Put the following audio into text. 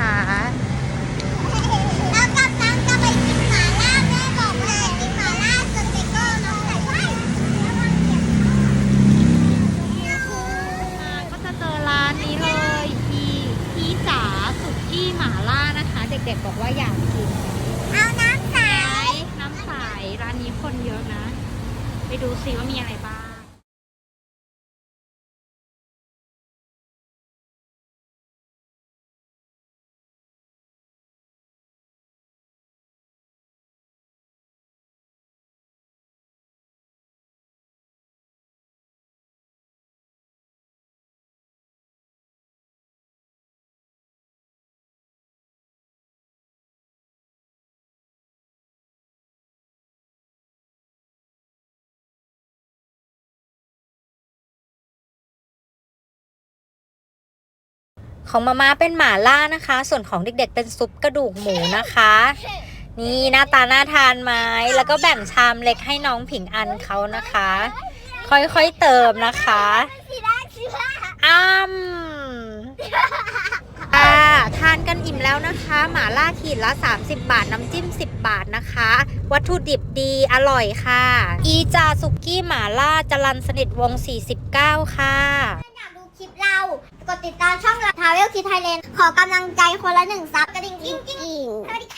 นะคะแลังจะไปกินหมาล่าแม่บอกว่ากินหมาล่าสติกเกอร์น้องส่ไว้แล้วมันเขียมาก็จะเจอร้านนี้เลยพีพีจ๋าสุกี้หมาล่านะคะ เด็กๆบอกว่าอยากกินเอาน้ำใสน้ำใสร้านนี้คนเยอะนะ ไปดูซิว่ามีอะไรบ้าง ของมาม่าเป็นหมาล่านะคะ ส่วนของเด็กๆ เป็นซุปกระดูกหมูนะคะ นี่หน้าตาน่าทานไหมแล้วก็แบ่งชามเล็กให้น้องผิงอันเขานะคะ ค่อยๆเติมนะคะอ้ำอ่าทานกันอิ่มแล้วนะคะ หมาล่าขีดละ 30 บาท น้ำจิ้ม 10 บาทนะคะ วัตถุดิบดีอร่อยค่ะ อีจาสุกี้หมาล่าจรันสนิทวง 49 ค่ะอยากดู คลิปเรา กดติดตามช่องเราทาเวลคิดไทยแลนด์ขอกำลังใจคนละหนึ่งซับกระดิ่งกิ๊งกิ๊งสวัสดีค่ะ